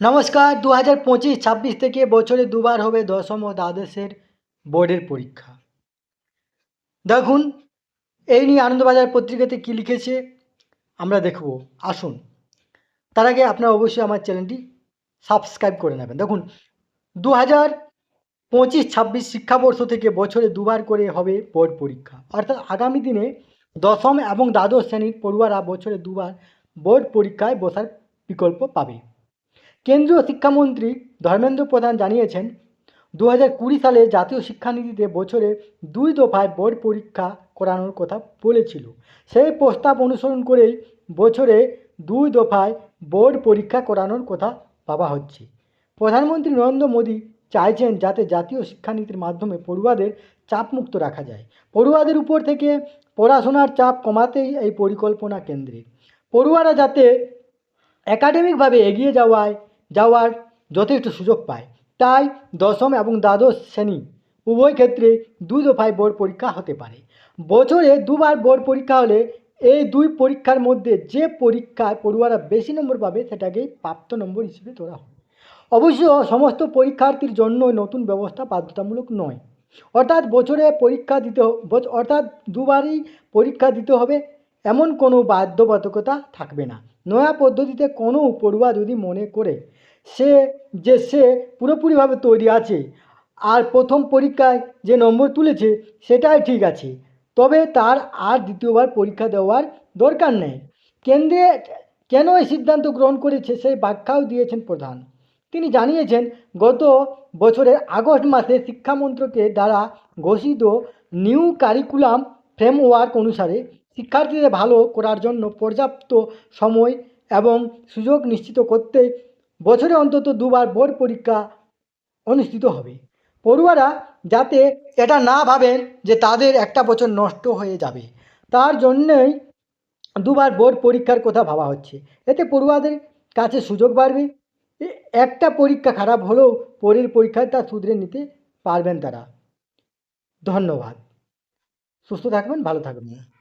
নমস্কার দু হাজার পঁচিশ, ছাব্বিশ থেকে বছরে দুবার হবে দশম ও দ্বাদশের বোর্ডের পরীক্ষা। দেখুন, এই নিয়ে আনন্দবাজার পত্রিকাতে কী লিখেছে, আমরা দেখব। আসুন, তার আগে আপনারা অবশ্যই আমার চ্যানেলটি সাবস্ক্রাইব করে নেবেন। দেখুন দু হাজার পঁচিশ, ছাব্বিশ শিক্ষাবর্ষ থেকে বছরে দুবার করে হবে বোর্ড পরীক্ষা। অর্থাৎ আগামী দিনে দশম এবং দ্বাদশ শ্রেণির পড়ুয়ারা বছরে দুবার বোর্ড পরীক্ষায় বসার বিকল্প পাবে। কেন্দ্রীয় শিক্ষামন্ত্রী ধর্মেন্দ্র প্রধান জানিয়েছেন দু হাজার কুড়ি সালে জাতীয় শিক্ষানীতিতে বছরে দুই দফায় বোর্ড পরীক্ষা করানোর কথা বলেছিল। সেই প্রস্তাব অনুসরণ করেই বছরে দুই দফায় বোর্ড পরীক্ষা করানোর কথা ভাবা হচ্ছে। প্রধানমন্ত্রী নরেন্দ্র মোদী চাইছেন যাতে জাতীয় শিক্ষানীতির মাধ্যমে পড়ুয়াদের চাপমুক্ত রাখা যায়। পড়ুয়াদের উপর থেকে পড়াশোনার চাপ কমাতেই এই পরিকল্পনা কেন্দ্রে পড়ুয়ারা যাতে একাডেমিকভাবে এগিয়ে যাওয়ায় যাওয়ার যথেষ্ট সুযোগ পায়। তাই দশম এবং দ্বাদশ শ্রেণি উভয় ক্ষেত্রে দুই দফায় বোর্ড পরীক্ষা হতে পারে। বছরে দুবার বোর্ড পরীক্ষা হলে এই দুই পরীক্ষার মধ্যে যে পরীক্ষায় পড়ুয়ারা বেশি নম্বর পাবে সেটাকেই প্রাপ্ত নম্বর হিসেবে ধরা হয়। অবশ্য সমস্ত পরীক্ষার্থীর জন্য নতুন ব্যবস্থা বাধ্যতামূলক নয়। অর্থাৎ বছরে পরীক্ষা দিতে অর্থাৎ দুবারই পরীক্ষা দিতে হবে এমন কোনো বাধ্যবাধকতা থাকবে না। নয়া পদ্ধতিতে কোনো পড়ুয়া যদি মনে করে সে, যে সে পুরোপুরিভাবে তৈরি আছে আর প্রথম পরীক্ষায় যে নম্বর তুলেছে সেটাই ঠিক আছে, তবে তার আর দ্বিতীয়বার পরীক্ষা দেওয়ার দরকার নেই। কেন্দ্রে কেন এই সিদ্ধান্ত গ্রহণ করেছে সেই ব্যাখ্যাও দিয়েছেন প্রধান। তিনি জানিয়েছেন, গত বছরের আগস্ট মাসে শিক্ষামন্ত্রকের দ্বারা ঘোষিত নিউ কারিকুলাম ফ্রেমওয়ার্ক অনুসারে শিক্ষার্থীদের ভালো করার জন্য পর্যাপ্ত সময় এবং সুযোগ নিশ্চিত করতে বছরে অন্তত দুবার বোর্ড পরীক্ষা অনুষ্ঠিত হবে। পড়ুয়ারা যাতে এটা না ভাবেন যে তাদের একটা বছর নষ্ট হয়ে যাবে, তার জন্যই দুবার বোর্ড পরীক্ষার কথা ভাবা হচ্ছে। এতে পড়ুয়াদের কাছে সুযোগ বাড়বে। একটা পরীক্ষা খারাপ হলেও পরের পরীক্ষায় তা শুধরে নিতে পারবেন তারা। ধন্যবাদ। সুস্থ থাকবেন, ভালো থাকবেন।